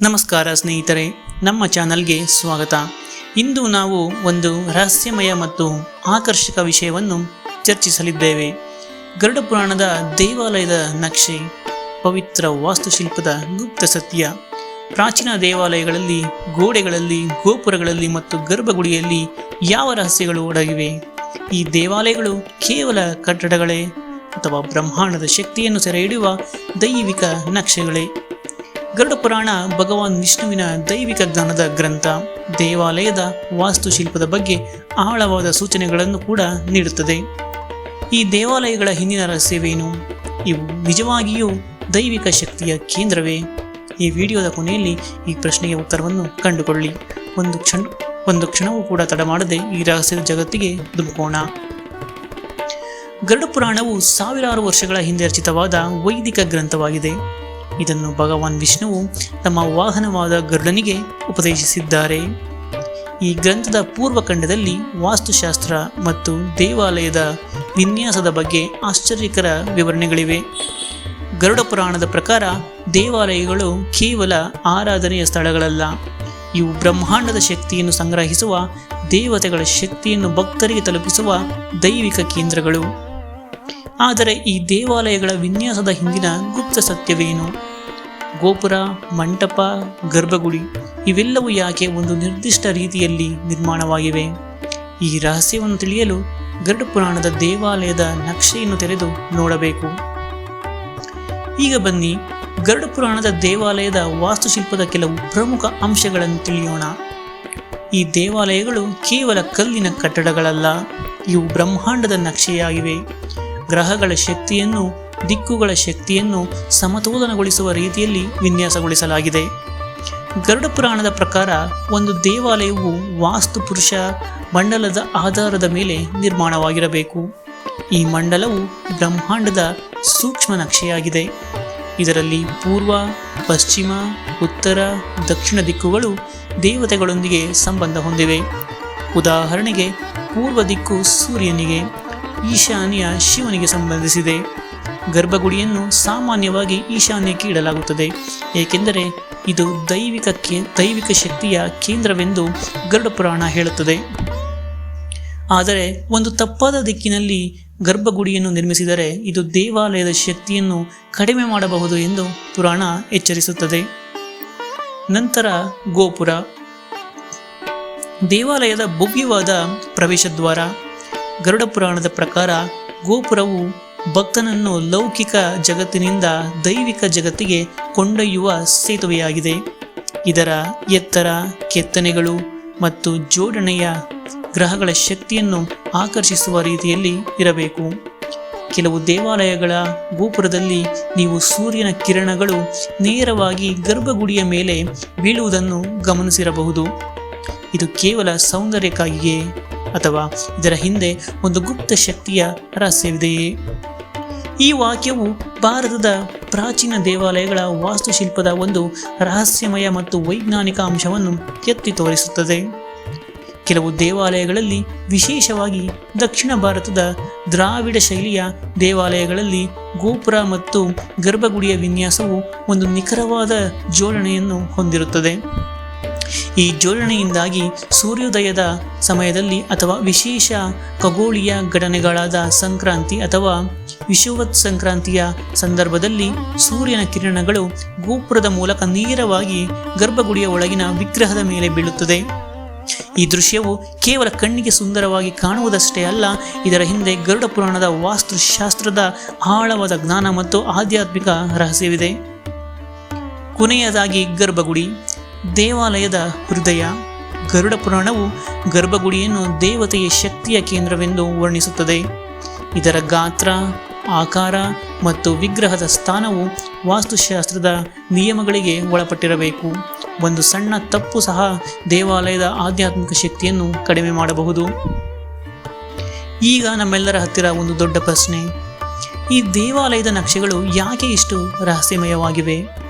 ನಮಸ್ಕಾರ ಸ್ನೇಹಿತರೆ, ನಮ್ಮ ಚಾನಲ್ಗೆ ಸ್ವಾಗತ. ಇಂದು ನಾವು ಒಂದು ರಹಸ್ಯಮಯ ಮತ್ತು ಆಕರ್ಷಕ ವಿಷಯವನ್ನು ಚರ್ಚಿಸಲಿದ್ದೇವೆ. ಗರುಡ ಪುರಾಣದ ದೇವಾಲಯದ ನಕ್ಷೆ, ಪವಿತ್ರ ವಾಸ್ತುಶಿಲ್ಪದ ಗುಪ್ತ ಸತ್ಯ, ಪ್ರಾಚೀನ ದೇವಾಲಯಗಳಲ್ಲಿ, ಗೋಡೆಗಳಲ್ಲಿ, ಗೋಪುರಗಳಲ್ಲಿ ಮತ್ತು ಗರ್ಭಗುಡಿಯಲ್ಲಿ ಯಾವ ರಹಸ್ಯಗಳು ಅಡಗಿವೆ ಈ ದೇವಾಲಯಗಳು ಕೇವಲ ಕಟ್ಟಡಗಳೇ ಅಥವಾ ಬ್ರಹ್ಮಾಂಡದ ಶಕ್ತಿಯನ್ನು ಸೆರೆಹಿಡಿಯುವ ದೈವಿಕ ನಕ್ಷೆಗಳೇ? ಗರುಡ ಪುರಾಣ ಭಗವಾನ್ ವಿಷ್ಣುವಿನ ದೈವಿಕ ಜ್ಞಾನದ ಗ್ರಂಥ, ದೇವಾಲಯದ ವಾಸ್ತುಶಿಲ್ಪದ ಬಗ್ಗೆ ಆಳವಾದ ಸೂಚನೆಗಳನ್ನು ಕೂಡ ನೀಡುತ್ತದೆ. ಈ ದೇವಾಲಯಗಳ ಹಿಂದಿನ ರಹಸ್ಯವೇನು? ಇವು ನಿಜವಾಗಿಯೂ ದೈವಿಕ ಶಕ್ತಿಯ ಕೇಂದ್ರವೇ? ಈ ವಿಡಿಯೋದ ಕೊನೆಯಲ್ಲಿ ಈ ಪ್ರಶ್ನೆಗೆ ಉತ್ತರವನ್ನು ಕಂಡುಕೊಳ್ಳಿ. ಒಂದು ಕ್ಷಣ, ಒಂದು ಕ್ಷಣವೂ ಕೂಡ ತಡ ಮಾಡದೆ ಈ ರಹಸ್ಯದ ಜಗತ್ತಿಗೆ ಧುಮುಕೋಣ. ಗರುಡ ಪುರಾಣವು ಸಾವಿರಾರು ವರ್ಷಗಳ ಹಿಂದೆ ರಚಿತವಾದ ವೈದಿಕ ಗ್ರಂಥವಾಗಿದೆ. ಇದನ್ನು ಭಗವಾನ್ ವಿಷ್ಣುವು ತಮ್ಮ ವಾಹನವಾದ ಗರುಡನಿಗೆ ಉಪದೇಶಿಸಿದ್ದಾರೆ. ಈ ಗ್ರಂಥದ ಪೂರ್ವಖಂಡದಲ್ಲಿ ವಾಸ್ತುಶಾಸ್ತ್ರ ಮತ್ತು ದೇವಾಲಯದ ವಿನ್ಯಾಸದ ಬಗ್ಗೆ ಆಶ್ಚರ್ಯಕರ ವಿವರಣೆಗಳಿವೆ. ಗರುಡ ಪುರಾಣದ ಪ್ರಕಾರ ದೇವಾಲಯಗಳು ಕೇವಲ ಆರಾಧನೆಯ ಸ್ಥಳಗಳಲ್ಲ. ಇವು ಬ್ರಹ್ಮಾಂಡದ ಶಕ್ತಿಯನ್ನು ಸಂಗ್ರಹಿಸುವ, ದೇವತೆಗಳ ಶಕ್ತಿಯನ್ನು ಭಕ್ತರಿಗೆ ತಲುಪಿಸುವ ದೈವಿಕ ಕೇಂದ್ರಗಳು. ಆದರೆ ಈ ದೇವಾಲಯಗಳ ವಿನ್ಯಾಸದ ಹಿಂದಿನ ಗುಪ್ತ ಸತ್ಯವೇನು? ಗೋಪುರ, ಮಂಟಪ, ಗರ್ಭಗುಡಿ ಇವೆಲ್ಲವೂ ಯಾಕೆ ಒಂದು ನಿರ್ದಿಷ್ಟ ರೀತಿಯಲ್ಲಿ ನಿರ್ಮಾಣವಾಗಿವೆ? ಈ ರಹಸ್ಯವನ್ನು ತಿಳಿಯಲು ಗರುಡ ಪುರಾಣದ ದೇವಾಲಯದ ನಕ್ಷೆಯನ್ನು ತೆರೆದು ನೋಡಬೇಕು. ಈಗ ಬನ್ನಿ, ಗರುಡ ಪುರಾಣದ ದೇವಾಲಯದ ವಾಸ್ತುಶಿಲ್ಪದ ಕೆಲವು ಪ್ರಮುಖ ಅಂಶಗಳನ್ನು ತಿಳಿಯೋಣ. ಈ ದೇವಾಲಯಗಳು ಕೇವಲ ಕಲ್ಲಿನ ಕಟ್ಟಡಗಳಲ್ಲ, ಇವು ಬ್ರಹ್ಮಾಂಡದ ನಕ್ಷೆಯಾಗಿವೆ. ಗ್ರಹಗಳ ಶಕ್ತಿಯನ್ನು ದಿಕ್ಕುಗಳ ಶಕ್ತಿಯನ್ನು ಸಮತೋಲನಗೊಳಿಸುವ ರೀತಿಯಲ್ಲಿ ವಿನ್ಯಾಸಗೊಳಿಸಲಾಗಿದೆ. ಗರುಡ ಪುರಾಣದ ಪ್ರಕಾರ ಒಂದು ದೇವಾಲಯವು ವಾಸ್ತು ಪುರುಷ ಮಂಡಲದ ಆಧಾರದ ಮೇಲೆ ನಿರ್ಮಾಣವಾಗಿರಬೇಕು. ಈ ಮಂಡಲವು ಬ್ರಹ್ಮಾಂಡದ ಸೂಕ್ಷ್ಮ ನಕ್ಷೆಯಾಗಿದೆ. ಇದರಲ್ಲಿ ಪೂರ್ವ, ಪಶ್ಚಿಮ, ಉತ್ತರ, ದಕ್ಷಿಣ ದಿಕ್ಕುಗಳು ದೇವತೆಗಳೊಂದಿಗೆ ಸಂಬಂಧ ಹೊಂದಿವೆ. ಉದಾಹರಣೆಗೆ ಪೂರ್ವ ದಿಕ್ಕು ಸೂರ್ಯನಿಗೆ, ಈಶಾನ್ಯ ಶಿವನಿಗೆ ಸಂಬಂಧಿಸಿದೆ. ಗರ್ಭಗುಡಿಯನ್ನು ಸಾಮಾನ್ಯವಾಗಿ ಈಶಾನ್ಯಕ್ಕೆ ಇಡಲಾಗುತ್ತದೆ. ಏಕೆಂದರೆ ಇದು ದೈವಿಕ ದೈವಿಕ ಶಕ್ತಿಯ ಕೇಂದ್ರವೆಂದು ಗರುಡ ಪುರಾಣ ಹೇಳುತ್ತದೆ. ಆದರೆ ಒಂದು ತಪ್ಪಾದ ದಿಕ್ಕಿನಲ್ಲಿ ಗರ್ಭಗುಡಿಯನ್ನು ನಿರ್ಮಿಸಿದರೆ ಇದು ದೇವಾಲಯದ ಶಕ್ತಿಯನ್ನು ಕಡಿಮೆ ಮಾಡಬಹುದು ಎಂದು ಪುರಾಣ ಎಚ್ಚರಿಸುತ್ತದೆ. ನಂತರ ಗೋಪುರ. ದೇವಾಲಯದ ಭವ್ಯವಾದ ಪ್ರವೇಶದ್ವಾರ. ಗರುಡ ಪುರಾಣದ ಪ್ರಕಾರ ಗೋಪುರವು ಭಕ್ತನನ್ನು ಲೌಕಿಕ ಜಗತ್ತಿನಿಂದ ದೈವಿಕ ಜಗತ್ತಿಗೆ ಕೊಂಡೊಯ್ಯುವ ಸೇತುವೆಯಾಗಿದೆ. ಇದರ ಎತ್ತರ ಕೆತ್ತನೆಗಳು ಮತ್ತು ಜೋಡಣೆಯ ಗ್ರಹಗಳ ಶಕ್ತಿಯನ್ನು ಆಕರ್ಷಿಸುವ ರೀತಿಯಲ್ಲಿ ಇರಬೇಕು. ಕೆಲವು ದೇವಾಲಯಗಳ ಗೋಪುರದಲ್ಲಿ ನೀವು ಸೂರ್ಯನ ಕಿರಣಗಳು ನೇರವಾಗಿ ಗರ್ಭಗುಡಿಯ ಮೇಲೆ ಬೀಳುವುದನ್ನು ಗಮನಿಸಿರಬಹುದು. ಇದು ಕೇವಲ ಸೌಂದರ್ಯಕ್ಕಾಗಿಯೇ ಅಥವಾ ಇದರ ಹಿಂದೆ ಒಂದು ಗುಪ್ತ ಶಕ್ತಿಯ ರಹಸ್ಯವಿದೆಯೇ? ಈ ವಾಕ್ಯವು ಭಾರತದ ಪ್ರಾಚೀನ ದೇವಾಲಯಗಳ ವಾಸ್ತುಶಿಲ್ಪದ ಒಂದು ರಹಸ್ಯಮಯ ಮತ್ತು ವೈಜ್ಞಾನಿಕ ಅಂಶವನ್ನು ಎತ್ತಿ ತೋರಿಸುತ್ತದೆ. ಕೆಲವು ದೇವಾಲಯಗಳಲ್ಲಿ, ವಿಶೇಷವಾಗಿ ದಕ್ಷಿಣ ಭಾರತದ ದ್ರಾವಿಡ ಶೈಲಿಯ ದೇವಾಲಯಗಳಲ್ಲಿ, ಗೋಪುರ ಮತ್ತು ಗರ್ಭಗುಡಿಯ ವಿನ್ಯಾಸವು ಒಂದು ನಿಖರವಾದ ಜೋಡಣೆಯನ್ನು ಹೊಂದಿರುತ್ತದೆ. ಈ ಜೋಡಣೆಯಿಂದಾಗಿ ಸೂರ್ಯೋದಯದ ಸಮಯದಲ್ಲಿ ಅಥವಾ ವಿಶೇಷ ಖಗೋಳೀಯ ಘಟನೆಗಳಾದ ಸಂಕ್ರಾಂತಿ ಅಥವಾ ವಿಷುವತ್ ಸಂಕ್ರಾಂತಿಯ ಸಂದರ್ಭದಲ್ಲಿ ಸೂರ್ಯನ ಕಿರಣಗಳು ಗೋಪುರದ ಮೂಲಕ ನೇರವಾಗಿ ಗರ್ಭಗುಡಿಯ ಒಳಗಿನ ವಿಗ್ರಹದ ಮೇಲೆ ಬೀಳುತ್ತದೆ. ಈ ದೃಶ್ಯವು ಕೇವಲ ಕಣ್ಣಿಗೆ ಸುಂದರವಾಗಿ ಕಾಣುವುದಷ್ಟೇ ಅಲ್ಲ, ಇದರ ಹಿಂದೆ ಗರುಡ ಪುರಾಣದ ವಾಸ್ತುಶಾಸ್ತ್ರದ ಆಳವಾದ ಜ್ಞಾನ ಮತ್ತು ಆಧ್ಯಾತ್ಮಿಕ ರಹಸ್ಯವಿದೆ. ಕೊನೆಯದಾಗಿ ಗರ್ಭಗುಡಿ. ದೇವಾಲಯದ ಹೃದಯ. ಗರುಡ ಪುರಾಣವು ಗರ್ಭಗುಡಿಯನ್ನು ದೇವತೆಯ ಶಕ್ತಿಯ ಕೇಂದ್ರವೆಂದು ವರ್ಣಿಸುತ್ತದೆ. ಇದರ ಗಾತ್ರ, ಆಕಾರ ಮತ್ತು ವಿಗ್ರಹದ ಸ್ಥಾನವು ವಾಸ್ತುಶಾಸ್ತ್ರದ ನಿಯಮಗಳಿಗೆ ಒಳಪಟ್ಟಿರಬೇಕು. ಒಂದು ಸಣ್ಣ ತಪ್ಪು ಸಹ ದೇವಾಲಯದ ಆಧ್ಯಾತ್ಮಿಕ ಶಕ್ತಿಯನ್ನು ಕಡಿಮೆ ಮಾಡಬಹುದು. ಈಗ ನಮ್ಮೆಲ್ಲರ ಹತ್ತಿರ ಒಂದು ದೊಡ್ಡ ಪ್ರಶ್ನೆ. ಈ ದೇವಾಲಯದ ನಕ್ಷೆಗಳು ಯಾಕೆ ಇಷ್ಟು ರಹಸ್ಯಮಯವಾಗಿವೆ?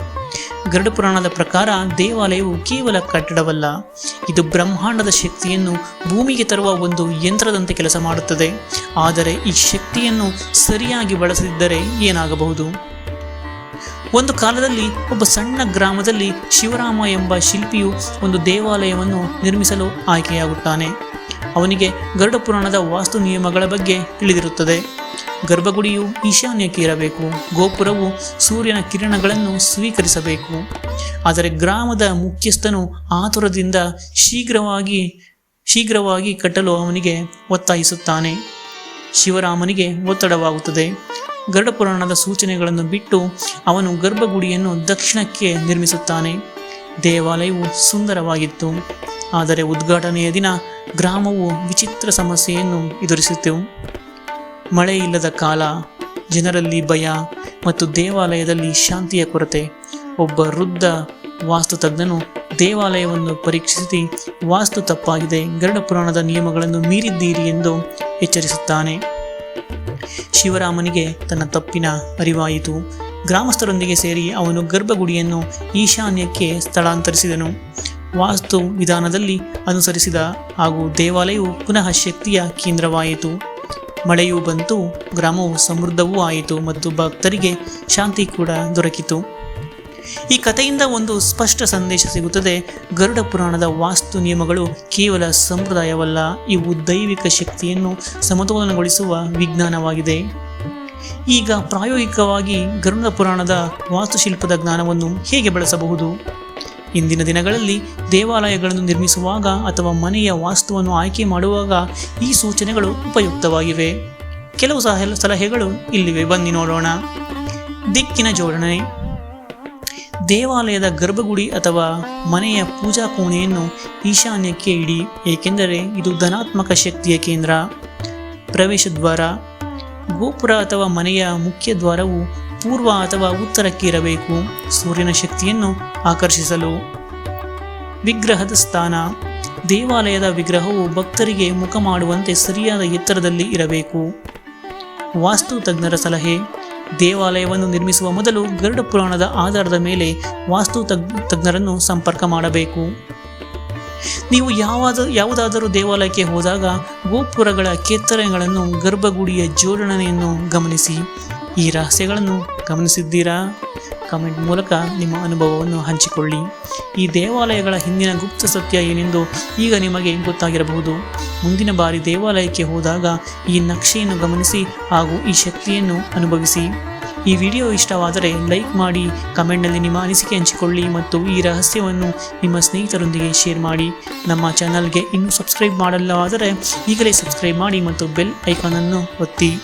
ಗರುಡ ಪುರಾಣದ ಪ್ರಕಾರ ದೇವಾಲಯವು ಕೇವಲ ಕಟ್ಟಡವಲ್ಲ, ಇದು ಬ್ರಹ್ಮಾಂಡದ ಶಕ್ತಿಯನ್ನು ಭೂಮಿಗೆ ತರುವ ಒಂದು ಯಂತ್ರದಂತೆ ಕೆಲಸ ಮಾಡುತ್ತದೆ. ಆದರೆ ಈ ಶಕ್ತಿಯನ್ನು ಸರಿಯಾಗಿ ಬಳಸದಿದ್ದರೆ ಏನಾಗಬಹುದು? ಒಂದು ಕಾಲದಲ್ಲಿ ಒಬ್ಬ ಸಣ್ಣ ಗ್ರಾಮದಲ್ಲಿ ಶಿವರಾಮ ಎಂಬ ಶಿಲ್ಪಿಯು ಒಂದು ದೇವಾಲಯವನ್ನು ನಿರ್ಮಿಸಲು ಆಯ್ಕೆಯಾಗುತ್ತಾನೆ. ಅವನಿಗೆ ಗರುಡ ಪುರಾಣದ ವಾಸ್ತು ನಿಯಮಗಳ ಬಗ್ಗೆ ತಿಳಿದಿರುತ್ತದೆ. ಗರ್ಭಗುಡಿಯು ಈಶಾನ್ಯಕ್ಕೆ ಇರಬೇಕು. ಗೋಪುರವು ಸೂರ್ಯನ ಕಿರಣಗಳನ್ನು ಸ್ವೀಕರಿಸಬೇಕು. ಆದರೆ ಗ್ರಾಮದ ಮುಖ್ಯಸ್ಥನು ಆತುರದಿಂದ ಶೀಘ್ರವಾಗಿ ಶೀಘ್ರವಾಗಿ ಕಟ್ಟಲು ಅವನಿಗೆ ಒತ್ತಾಯಿಸುತ್ತಾನೆ. ಶಿವರಾಮನಿಗೆ ಒತ್ತಡವಾಗುತ್ತದೆ. ಗರುಡ ಪುರಾಣದ ಸೂಚನೆಗಳನ್ನು ಬಿಟ್ಟು ಅವನು ಗರ್ಭಗುಡಿಯನ್ನು ದಕ್ಷಿಣಕ್ಕೆ ನಿರ್ಮಿಸುತ್ತಾನೆ. ದೇವಾಲಯವು ಸುಂದರವಾಗಿತ್ತು. ಆದರೆ ಉದ್ಘಾಟನೆಯ ದಿನ ಗ್ರಾಮವು ವಿಚಿತ್ರ ಸಮಸ್ಯೆಯನ್ನು ಎದುರಿಸುತ್ತೆವು ಮಳೆ ಇಲ್ಲದ ಕಾಲ, ಜನರಲ್ಲಿ ಭಯ ಮತ್ತು ದೇವಾಲಯದಲ್ಲಿ ಶಾಂತಿಯ ಕೊರತೆ. ಒಬ್ಬ ವೃದ್ಧ ವಾಸ್ತುತಜ್ಞನು ದೇವಾಲಯವನ್ನು ಪರೀಕ್ಷಿಸಿ, ವಾಸ್ತು ತಪ್ಪಾಗಿದೆ, ಗರುಡ ಪುರಾಣದ ನಿಯಮಗಳನ್ನು ಮೀರಿದ್ದೀರಿ ಎಂದು ಎಚ್ಚರಿಸುತ್ತಾನೆ. ಶಿವರಾಮನಿಗೆ ತನ್ನ ತಪ್ಪಿನ ಅರಿವಾಯಿತು. ಗ್ರಾಮಸ್ಥರೊಂದಿಗೆ ಸೇರಿ ಅವನು ಗರ್ಭಗುಡಿಯನ್ನು ಈಶಾನ್ಯಕ್ಕೆ ಸ್ಥಳಾಂತರಿಸಿದನು. ವಾಸ್ತು ವಿಧಾನದಲ್ಲಿ ಅನುಸರಿಸಿದ ಹಾಗೂ ದೇವಾಲಯವು ಪುನಃ ಶಕ್ತಿಯ ಕೇಂದ್ರವಾಯಿತು. ಮಳೆಯೂ ಬಂತು, ಗ್ರಾಮವು ಸಮೃದ್ಧವೂ ಆಯಿತು ಮತ್ತು ಭಕ್ತರಿಗೆ ಶಾಂತಿ ಕೂಡ ದೊರಕಿತು. ಈ ಕಥೆಯಿಂದ ಒಂದು ಸ್ಪಷ್ಟ ಸಂದೇಶ ಸಿಗುತ್ತದೆ. ಗರುಡ ಪುರಾಣದ ವಾಸ್ತು ನಿಯಮಗಳು ಕೇವಲ ಸಂಪ್ರದಾಯವಲ್ಲ, ಇವು ದೈವಿಕ ಶಕ್ತಿಯನ್ನು ಸಮತೋಲನಗೊಳಿಸುವ ವಿಜ್ಞಾನವಾಗಿದೆ. ಈಗ ಪ್ರಾಯೋಗಿಕವಾಗಿ ಗರುಡ ಪುರಾಣದ ವಾಸ್ತುಶಿಲ್ಪದ ಜ್ಞಾನವನ್ನು ಹೇಗೆ ಬಳಸಬಹುದು? ಇಂದಿನ ದಿನಗಳಲ್ಲಿ ದೇವಾಲಯಗಳನ್ನು ನಿರ್ಮಿಸುವಾಗ ಅಥವಾ ಮನೆಯ ವಾಸ್ತುವನ್ನು ಆಯ್ಕೆ ಮಾಡುವಾಗ ಈ ಸೂಚನೆಗಳು ಉಪಯುಕ್ತವಾಗಿವೆ. ಕೆಲವು ಸಹ ಸಲಹೆಗಳು ಇಲ್ಲಿವೆ. ಬನ್ನಿ ನೋಡೋಣ. ದಿಕ್ಕಿನ ಜೋಡಣೆ. ದೇವಾಲಯದ ಗರ್ಭಗುಡಿ ಅಥವಾ ಮನೆಯ ಪೂಜಾ ಕೋಣೆಯನ್ನು ಈಶಾನ್ಯಕ್ಕೆ ಇಡಿ, ಏಕೆಂದರೆ ಇದು ಧನಾತ್ಮಕ ಶಕ್ತಿಯ ಕೇಂದ್ರ. ಪ್ರವೇಶ ದ್ವಾರ. ಗೋಪುರ ಅಥವಾ ಮನೆಯ ಮುಖ್ಯ ದ್ವಾರವು ಪೂರ್ವ ಅಥವಾ ಉತ್ತರಕ್ಕೆ ಇರಬೇಕು ಸೂರ್ಯನ ಶಕ್ತಿಯನ್ನು ಆಕರ್ಷಿಸಲು. ವಿಗ್ರಹದ ಸ್ಥಾನ. ದೇವಾಲಯದ ವಿಗ್ರಹವು ಭಕ್ತರಿಗೆ ಮುಖ ಮಾಡುವಂತೆ ಸರಿಯಾದ ಎತ್ತರದಲ್ಲಿ ಇರಬೇಕು. ವಾಸ್ತು ತಜ್ಞರ ಸಲಹೆ. ದೇವಾಲಯವನ್ನು ನಿರ್ಮಿಸುವ ಮೊದಲು ಗರುಡ ಪುರಾಣದ ಆಧಾರದ ಮೇಲೆ ವಾಸ್ತು ತಜ್ಞರನ್ನು ಸಂಪರ್ಕ ಮಾಡಬೇಕು. ನೀವು ಯಾವಾದ, ಯಾವುದಾದರೂ ದೇವಾಲಯಕ್ಕೆ ಹೋದಾಗ ಗೋಪುರಗಳ ಕೆತ್ತನೆಗಳನ್ನು ಗರ್ಭಗುಡಿಯ ಜೋಡಣೆಯನ್ನು ಗಮನಿಸಿ. ಈ ರಹಸ್ಯಗಳನ್ನು ಗಮನಿಸಿದ್ದೀರಾ? ಕಮೆಂಟ್ ಮೂಲಕ ನಿಮ್ಮ ಅನುಭವವನ್ನು ಹಂಚಿಕೊಳ್ಳಿ. ಈ ದೇವಾಲಯಗಳ ಹಿಂದಿನ ಗುಪ್ತ ಸತ್ಯ ಏನೆಂದು ಈಗ ನಿಮಗೆ ಗೊತ್ತಾಗಿರಬಹುದು. ಮುಂದಿನ ಬಾರಿ ದೇವಾಲಯಕ್ಕೆ ಹೋದಾಗ ಈ ನಕ್ಷೆಯನ್ನು ಗಮನಿಸಿ ಹಾಗೂ ಈ ಶಕ್ತಿಯನ್ನು ಅನುಭವಿಸಿ. ಈ ವಿಡಿಯೋ ಇಷ್ಟವಾದರೆ ಲೈಕ್ ಮಾಡಿ, ಕಮೆಂಟ್ನಲ್ಲಿ ನಿಮ್ಮ ಅನಿಸಿಕೆ ಹಂಚಿಕೊಳ್ಳಿ ಮತ್ತು ಈ ರಹಸ್ಯವನ್ನು ನಿಮ್ಮ ಸ್ನೇಹಿತರೊಂದಿಗೆ ಶೇರ್ ಮಾಡಿ. ನಮ್ಮ ಚಾನಲ್ಗೆ ಇನ್ನೂ ಸಬ್ಸ್ಕ್ರೈಬ್ ಮಾಡಲ್ಲವಾದರೆ ಈಗಲೇ ಸಬ್ಸ್ಕ್ರೈಬ್ ಮಾಡಿ ಮತ್ತು ಬೆಲ್ ಐಕಾನನ್ನು ಒತ್ತಿ.